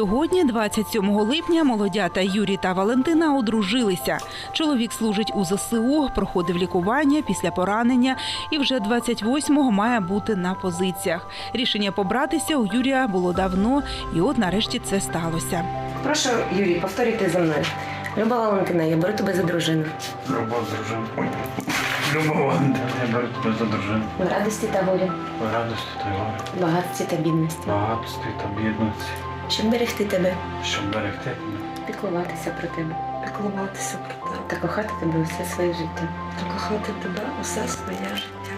Напередодні 27 липня молодята Юрій та Валентина одружилися. Чоловік служить у ЗСУ, проходив лікування після поранення і вже 28-го має бути на позиціях. Рішення побратися у Юрія було давно, і от нарешті це сталося. Прошу, Юрій, повторюйте за мною. Люба Валентина, я беру тебе за дружину. Любов дружина. Ой. Любов, я беру тебе за дружину. В радості та волі, В радості та горі, в багатстві та бідності. багатстві та бідності, Щоб берегти тебе, щоб берегти тебе. піклуватися про тебе піклуватися про тебе та кохати тебе усе своє життя. та кохати тебе усе своє життя.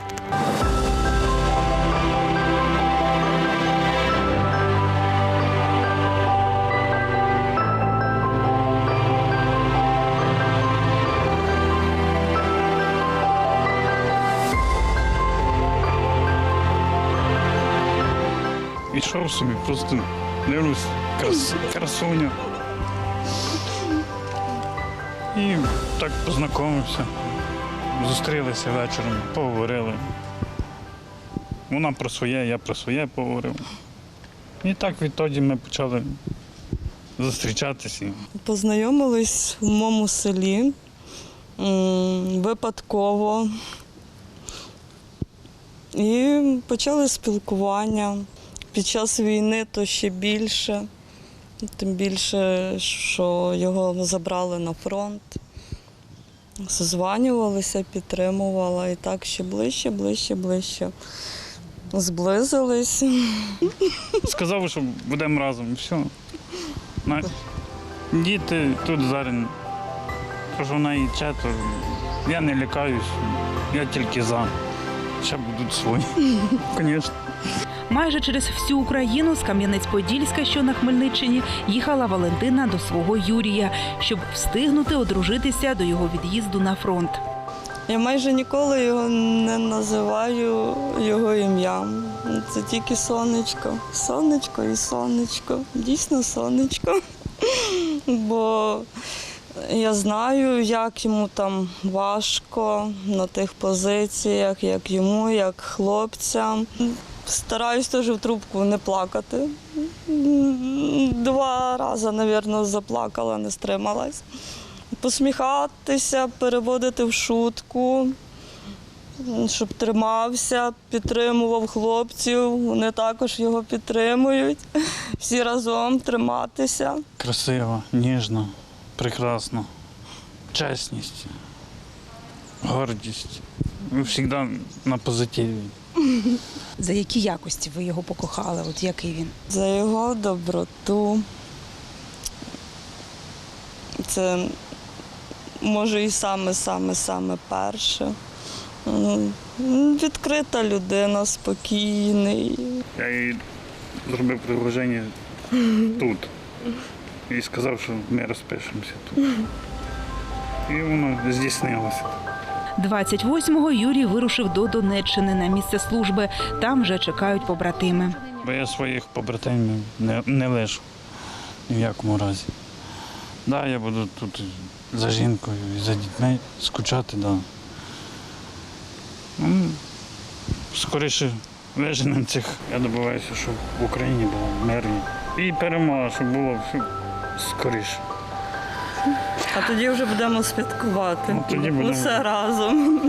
Ішов собі, просто дивлюсь, крас, красуня. І так познайомився. Зустрілися вечором, поговорили. Вона про своє, я про своє поговорив. І так відтоді ми почали зустрічатися. Познайомились в моєму селі випадково. І почали спілкування. Під час війни то ще більше, тим більше, що його забрали на фронт. Созванювалися, підтримувала і так ще ближче, ближче, ближче. Зблизились. Сказав, що будемо разом, все. Діти тут зараз, тож вона і четверо. Я не лякаюсь, я тільки за. Ще будуть свої. Звісно. Майже через всю Україну з Кам'янець-Подільська, що на Хмельниччині, їхала Валентина до свого Юрія, щоб встигнути одружитися до його від'їзду на фронт. Я майже ніколи його не називаю його ім'ям. Це тільки сонечко. Сонечко і сонечко. Дійсно сонечко. Бо я знаю, як йому там важко на тих позиціях, як йому, як хлопцям. Стараюсь теж в трубку не плакати. Два рази, мабуть, заплакала, не стрималась посміхатися, переводити в шутку, щоб тримався, підтримував хлопців. Вони також його підтримують. Всі разом триматися. Красива, ніжна, прекрасна. Чесність, гордість. Завжди на позитиві. За які якості ви його покохали? От який він? За його доброту. Це може і саме-саме-саме перше. Відкрита людина, спокійний. Я їй зробив предложення тут. І сказав, що ми розпишемося тут. І воно здійснилося. 28-го Юрій вирушив до Донеччини на місце служби. Там вже чекають побратими. Бо я своїх побратимів не, не лишу ні в якому разі. Да, я буду тут за жінкою і за дітьми скучати, да. Ну, скоріше виженемо цих. Я добиваюся, щоб в Україні було мирні. І перемога, щоб було все скоріше. А тоді вже будемо святкувати. Ну, тоді будемо. Усе разом.